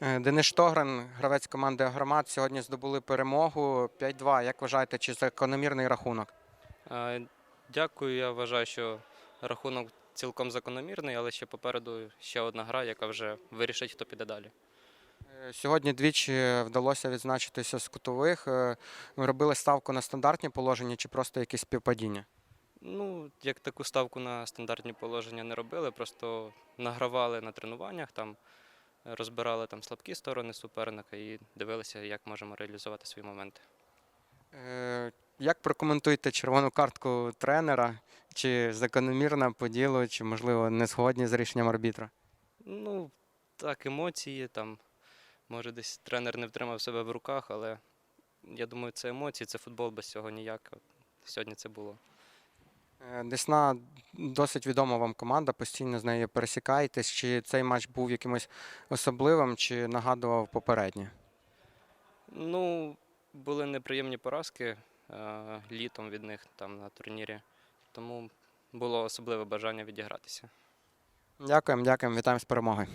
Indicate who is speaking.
Speaker 1: Е, Денис Штогран, гравець команди Агромат, сьогодні здобули перемогу 5-2. Як вважаєте, чи закономірний рахунок?
Speaker 2: Е, Дякую. Я вважаю, що рахунок цілком закономірний, але ще попереду ще одна гра, яка вже вирішить, хто піде далі.
Speaker 1: Е, Сьогодні двічі вдалося відзначитися з кутових. Ви робили ставку на стандартні положення чи просто якісь співпадіння?
Speaker 2: Ну, як таку ставку на стандартні положення не робили, просто награвали на тренуваннях, там розбирали там слабкі сторони суперника і дивилися, як можемо реалізувати свої моменти.
Speaker 1: Е, Як прокоментуєте червону картку тренера? Чи закономірна по ділу, чи можливо не згодні з рішенням арбітра?
Speaker 2: Ну, так, емоції там. Може, десь тренер не втримав себе в руках, але я думаю, це емоції, це футбол без цього ніяк. Сьогодні це було.
Speaker 1: Е, Десна досить відома вам команда, постійно з нею пересікаєтесь. Чи цей матч був якимось особливим, чи нагадував попереднє?
Speaker 2: Ну, були неприємні поразки е, літом від них там на турнірі, тому було особливе бажання відігратися.
Speaker 1: Дякуємо, дякуємо, вітаємо з перемогою.